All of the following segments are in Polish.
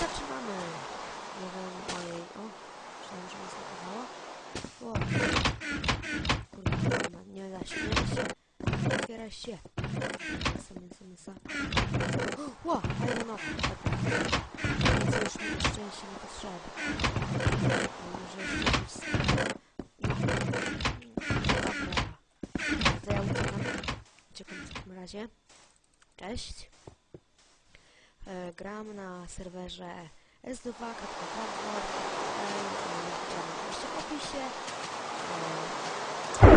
zaczynamy. Nie wiem, ojej, o, myślałem, że mnie zlagowało. O, kurde, nie nie da się, nie da się. Otwieraj się. Mięso, mięso, mięso. Ło, Iron Oak, dobra. Więcej już mi szczęście nie potrzeba. Może jeszcze. No. Dobra. To ja uciekam. Uciekam w takim razie. Cześć. E, gram na serwerze s2.com oczywiście w opisie. E,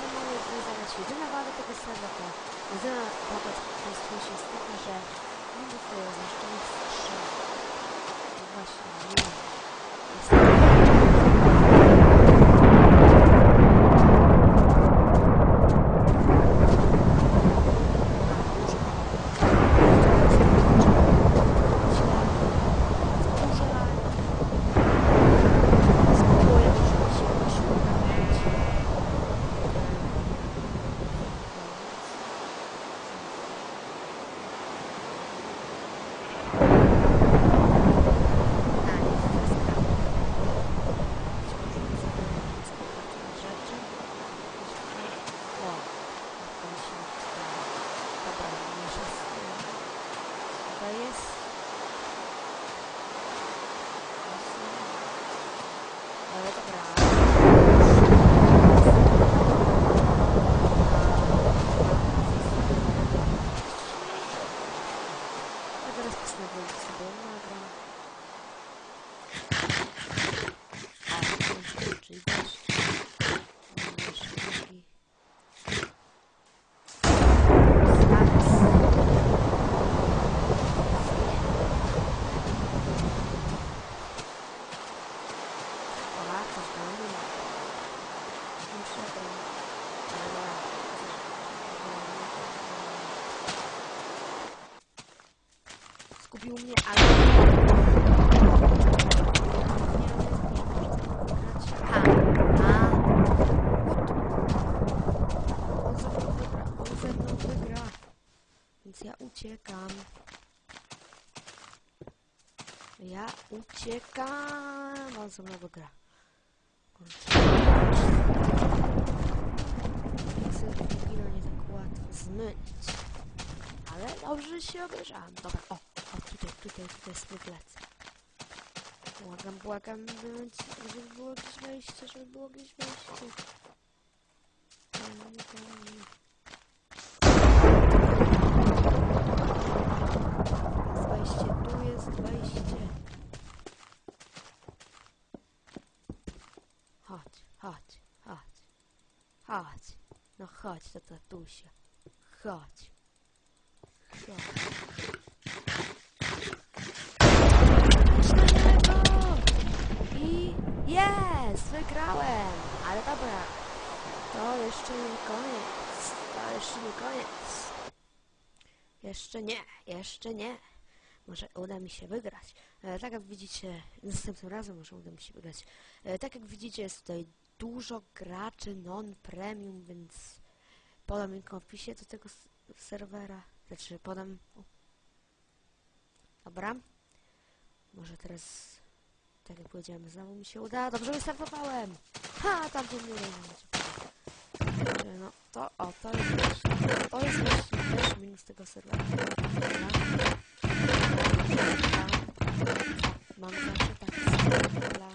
nie jest Jedyna wada tego serwera to jedyna wada tego się jest taka, że nie dostaję zniszczonych strzał. No właśnie, nie. Jest Spróbuję może się jakoś uprawiać. To jest ale dobra. Ja teraz postanowię sobie nagram. A, kończę, czyli też. Mamy jeszcze drugi. Ola, coś tam nie ma. Muszę ten... Ale... Skupił mnie, ale... Ha, ha. On ze mną wygra, on ze mną wygra. Więc ja uciekam. Ja uciekam. On ze mną wygra. Fugino nie tak łatwo zmylić. Ale dobrze się obejrzałam. Dobra, o tutaj, tutaj, mój plec. Błagam, błagam, żeby było gdzieś wejście, żeby było gdzieś wejście. Jest wejście, tu jest wejście. Chodź, chodź, chodź. Chodź. No chodź do tatusia. Chodź. Chodź do niego! I jest! Wygrałem! Ale dobra. To jeszcze nie koniec. To jeszcze nie koniec. Jeszcze nie, jeszcze nie. Może uda mi się wygrać. E, tak jak widzicie, następnym razem może uda mi się wygrać. E, tak jak widzicie, jest tutaj dużo graczy non-premium, więc podam link w opisie do tego serwera. Znaczy, podam... O. Dobra. Może teraz, tak jak powiedziałem, znowu mi się uda. Dobrze wystartowałem! Ha, tam to nie wiem. No, to, o, to jest właśnie, to jest właśnie też minus tego serwera. Mam zawsze taki plan.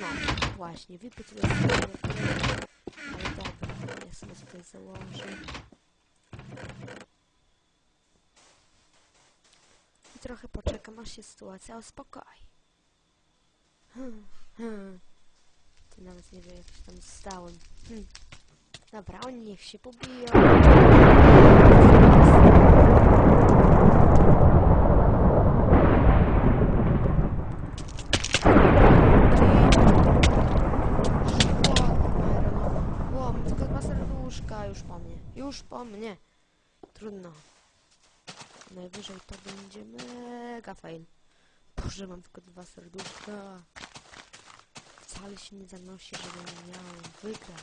No, właśnie, wypytuję sobie. Ale dobra, ja sobie tutaj założę. I trochę poczekam, jaka masz się sytuacja, uspokoj. Hmm, hmm. Ty nawet nie wiem, jak się tam stałem. Hmm. Dobra, oni niech się pobiją. Łom, tylko dwa serduszka już po mnie. Już po mnie. Trudno. Najwyżej to będzie mega fail. Boże, mam tylko dwa serduszka. Wcale się nie zanosi, żebym miał wygrać.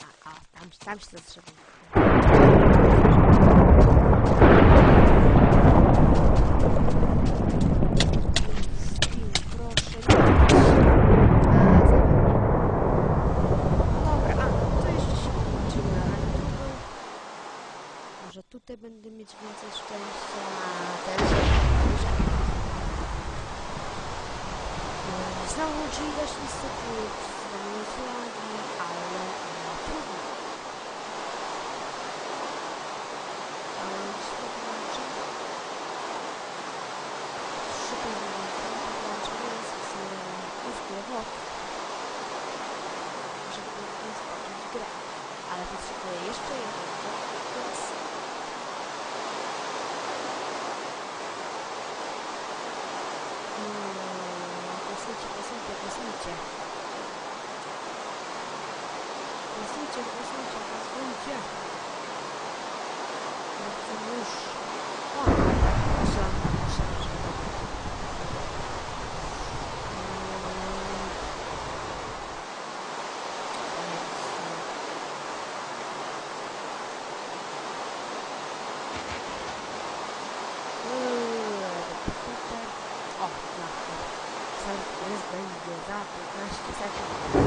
A, a, tam, tam się zatrzymam. Proszę, nie. A, Dobra, a, no to jeszcze się włączymy na rankingu. Może tutaj będę mieć więcej szczęścia. A, teraz się włączę. E, Znowu, czyli też niestety przedstawienie flagi, ale e, trudno. Ale jeśli włączę... Szybko włączę, więc wyskuję wod żeby rozpocząć grę. Ale potrzebuję jeszcze jednego, вкуснуть, вкуснуть. Вкуснуть, вкуснуть, вкуснуть. Ох ты мышь. Thank you.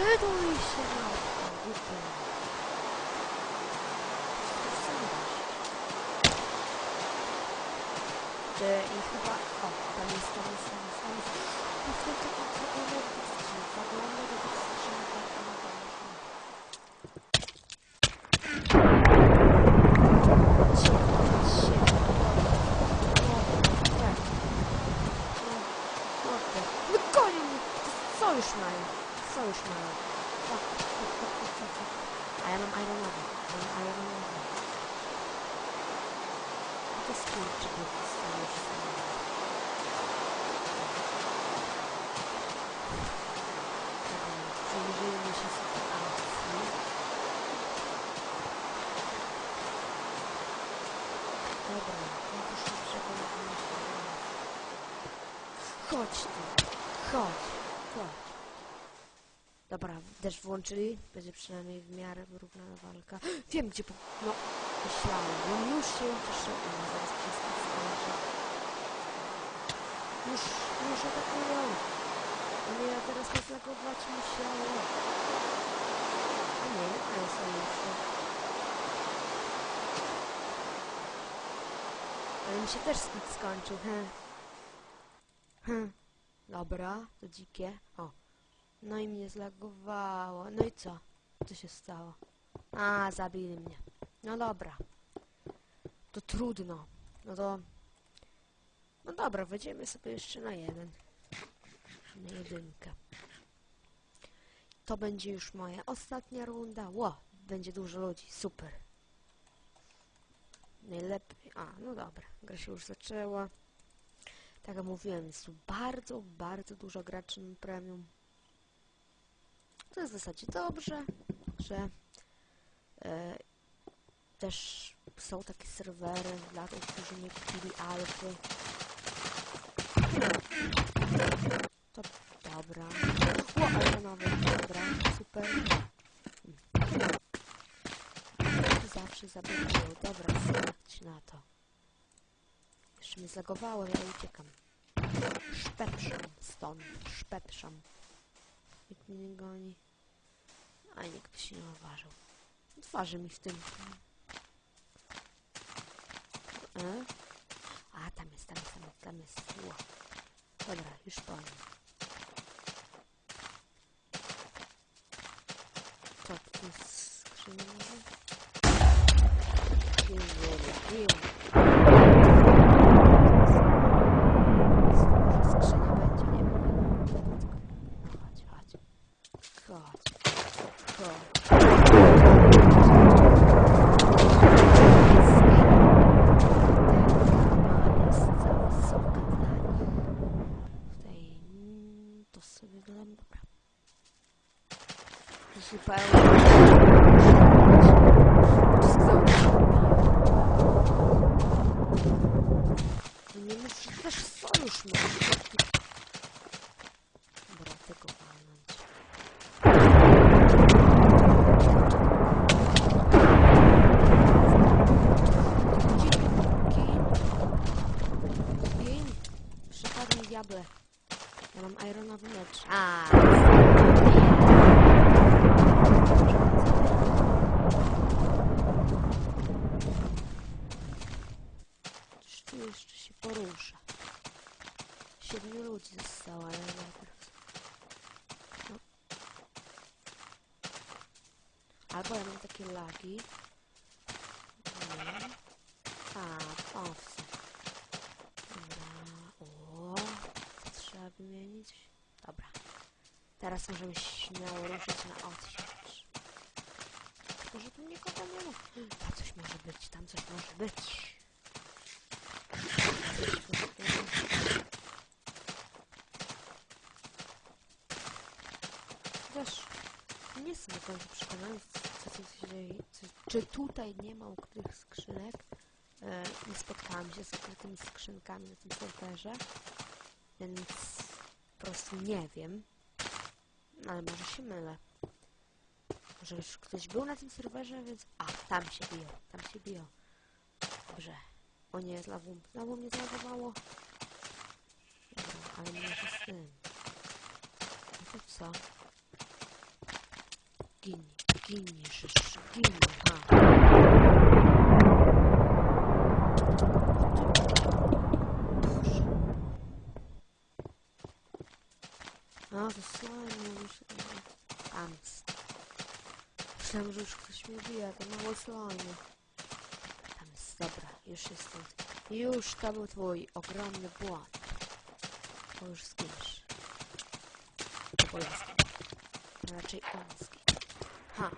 No wczytuj się na głupę. Czy i chyba... O, tam jest, tam jest, tam jest, tam jest. To w tym takim zaglądam do tych skrzynek, zaglądam do tych skrzynek, tak, tak, tak, tak. Cicho, cicho. Dobra, tak. No, kurde. No gonią mnie! Sojusz mają, sojusz mają. Fuck, fuck, fuck, fuck, fuck, fuck. A ja mam ironowy, mam ironowy. To jest kurczę, bo sojusz mają. Zbliżymy się sytuacji. Dobra, no to szybszego Chodź tu, chodź, chodź. Dobra, też włączyli, będzie przynajmniej w miarę wyrównana walka. Wiem gdzie po... no, myślałem, no już się ucieszyłem, zaraz wszystko skończę. Już, już atakują. No nie, ja teraz rozlagować musiałem. A nie, nie mają sojuszu. Ale mi się też skit skończył, he. Hm. Dobra, to dzikie. O. No i mnie zlagowało. No i co? Co się stało? A, zabili mnie. No dobra. To trudno. No to... No dobra, wejdziemy sobie jeszcze na jeden. Na jedynkę. To będzie już moja ostatnia runda. Ło, będzie dużo ludzi. Super. Najlepiej... A, no dobra. Gra się już zaczęła. Tak jak mówiłem, jest tu bardzo, bardzo dużo graczy na premium. To jest w zasadzie dobrze. że e, też są takie serwery dla tych, którzy nie kupili alfy. To dobra. O, nowy, dobra, zabiegają. Dobra, sprawdź na to. Jeszcze mnie zlagowało, ja uciekam. Szpepszam stąd, szpepszam. Nikt mnie nie goni. A nikt się nie odważył. Twarzy mi w tym. E? A, tam jest, tam jest, tam jest, tam jest. Ło. Dobra, już po nim. Co, tu jest skrzynia to sobie wygląda dobra. Zupełnie. Nie muszę też sojusz mieć. Dobra, tego walnąć. Przepadnij diable. Ja mam ironowy miecz. A. Czyż tu jeszcze się porusza? Siedmiu ludzi zostało, ale najpierw... No. Albo ja mam Nie. A, owce. Dobra. O, trzeba wymienić. Dobra. Teraz możemy śmiało ruszyć na odsiecz. Może tu nikogo nie ma. Tam coś może być, tam coś może być. Też nie jestem do końca przekonany, czy tutaj nie ma ukrytych skrzynek? E, nie spotkałam się z ukrytymi skrzynkami na tym serwerze, więc po prostu nie wiem. Ale może się mylę. Może już ktoś był na tym serwerze, więc... A, tam się biją, tam się biją. Dobrze. O nie, znowu, znowu mnie zlagowało. Dobra, ale nie z tym. No to co? Gin, giniesz, gin, ha. Dobrze. A, to slime już... Ants. Myślałem, że już ktoś mnie bije, to mało slime. Tam jest, dobra, już jestem. Już to był twój ogromny błąd. To już zginiesz. Bo ja zginę. Raczej on zginie. Ha.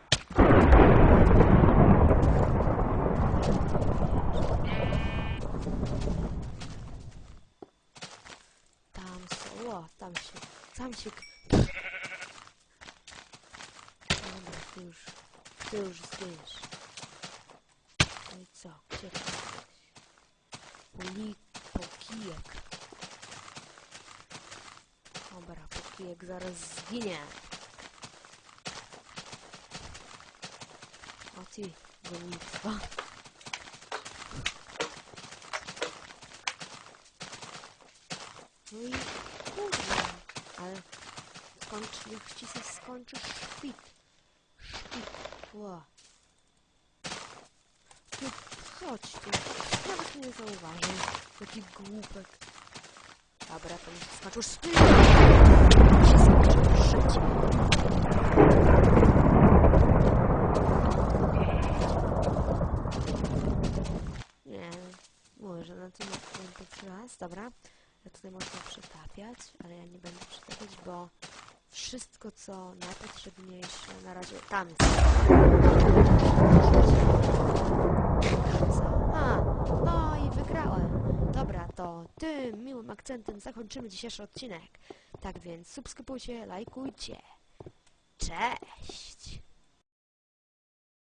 Tam są, o, tam się, tam się... Dobra, ty już, ty już zginiesz. No i co, gdzie ty jesteś? Poli, pokijek. Dobra, pokijek zaraz zginie. Ty, gonitwa. No i kurde, ale skończ, niech ci się skończy szpit. Szpit, ła. Ty, chodź tu, nawet nie zauważył. Taki głupek. Dobra, to się skończył szpit. Się skończyło życie. Nie, mówię, że na tym pierwszy raz, dobra. Tutaj można przetapiać, ale ja nie będę przetapiać, bo wszystko co najpotrzebniejsze na razie tam. A, no i wygrałem. Dobra, to tym miłym akcentem zakończymy dzisiejszy odcinek. Tak więc subskrybujcie, lajkujcie. Cześć!